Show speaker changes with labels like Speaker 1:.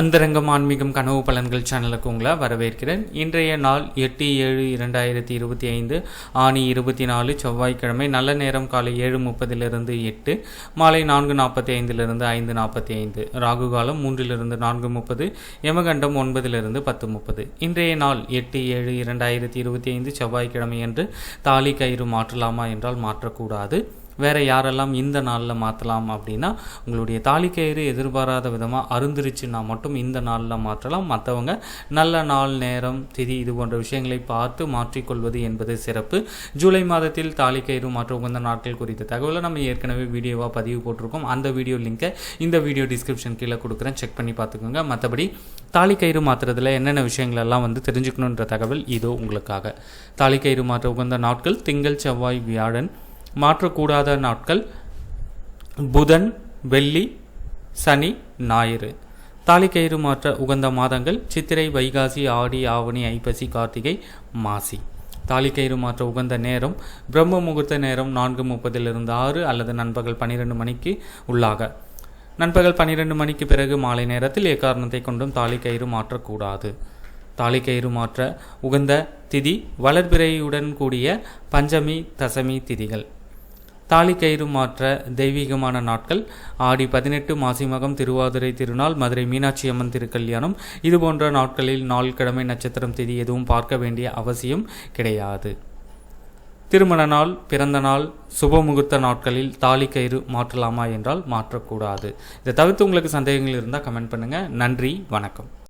Speaker 1: அந்தரங்கம் ஆன்மீகம் கனவு பலன்கள் சேனலுக்கு உங்களை வரவேற்கிறேன். இன்றைய நாள் எட்டு ஏழு இரண்டாயிரத்தி இருபத்தி ஐந்து ஆணி இருபத்தி நாலு செவ்வாய்க்கிழமை நல்ல நேரம் காலை ஏழு முப்பதிலிருந்து எட்டு மாலை நான்கு நாற்பத்தி ஐந்திலிருந்து ஐந்து நாற்பத்தி ஐந்து ராகு காலம் மூன்றிலிருந்து நான்கு முப்பது யமகண்டம் ஒன்பதிலிருந்து பத்து முப்பது. இன்றைய நாள் எட்டு ஏழு இரண்டாயிரத்தி இருபத்தி ஐந்து செவ்வாய்க்கிழமை என்று தாலி கயிறு மாற்றலாமா என்றால் மாற்றக்கூடாது. வேறு யாரெல்லாம் இந்த நாளில் மாற்றலாம் அப்படின்னா உங்களுடைய தாலிக்கயிறு எதிர்பாராத விதமாக அருந்துருச்சுன்னா மட்டும் இந்த நாளில் மாற்றலாம். மற்றவங்க நல்ல நாள் நேரம் திதி இது போன்ற விஷயங்களை பார்த்து மாற்றிக்கொள்வது என்பது சிறப்பு. ஜூலை மாதத்தில் தாலிக்கயிறு மாற்ற உகந்த நாட்கள் குறித்த தகவலை நம்ம ஏற்கனவே வீடியோவாக பதிவு போட்டிருக்கோம். அந்த வீடியோ லிங்கை இந்த வீடியோ டிஸ்கிரிப்ஷன் கீழே கொடுக்குறேன். செக் பண்ணி பார்த்துக்கோங்க. மற்றபடி தாலிக்கயிறு மாற்றுறதுல என்னென்ன விஷயங்கள் எல்லாம் வந்து தெரிஞ்சுக்கணுன்ற தகவல் இதோ உங்களுக்காக. தாலிக்கயிறு மாற்ற உகந்த நாட்கள் திங்கள் செவ்வாய் வியாழன் மாற்றக்கூடாத நாட்கள் புதன் வெள்ளி சனி ஞாயிறு. தாலிக்கயிறு மாற்ற உகந்த மாதங்கள் சித்திரை வைகாசி ஆடி ஆவணி ஐப்பசி கார்த்திகை மாசி. தாலிக்கயிறு மாற்ற உகந்த நேரம் பிரம்ம முகூர்த்த நேரம் நான்கு முப்பதிலிருந்து ஆறு அல்லது நண்பகல் பன்னிரெண்டு மணிக்கு உள்ளாக. நண்பகல் பன்னிரெண்டு மணிக்கு பிறகு மாலை நேரத்தில் எக்காரணத்தை கொண்டும் தாலிக்கயிறு மாற்றக்கூடாது. தாலிக்கயிறு மாற்ற உகந்த திதி வளர்பிறையுடன் கூடிய பஞ்சமி தசமி திதிகள். தாலிக்கயிறு மாற்ற தெய்வீகமான நாட்கள். ஆடி பதினெட்டு மாசிமகம் திருவாதிரை திருநாள் மதுரை மீனாட்சி அம்மன் திருக்கல்யாணம். இது போன்ற நாட்களில் நாள் கிழமை நட்சத்திரம் தேதி எதுவும் பார்க்க வேண்டிய அவசியம் கிடையாது. திருமண நாள் பிறந்த நாள் சுப முகூர்த்த நாட்களில் தாலி கயிறு மாற்றலாமா என்றால் மாற்றக்கூடாது. இதை தவிர்த்து உங்களுக்கு சந்தேகங்கள் இருந்தால் கமெண்ட் பண்ணுங்கள் நன்றி வணக்கம்.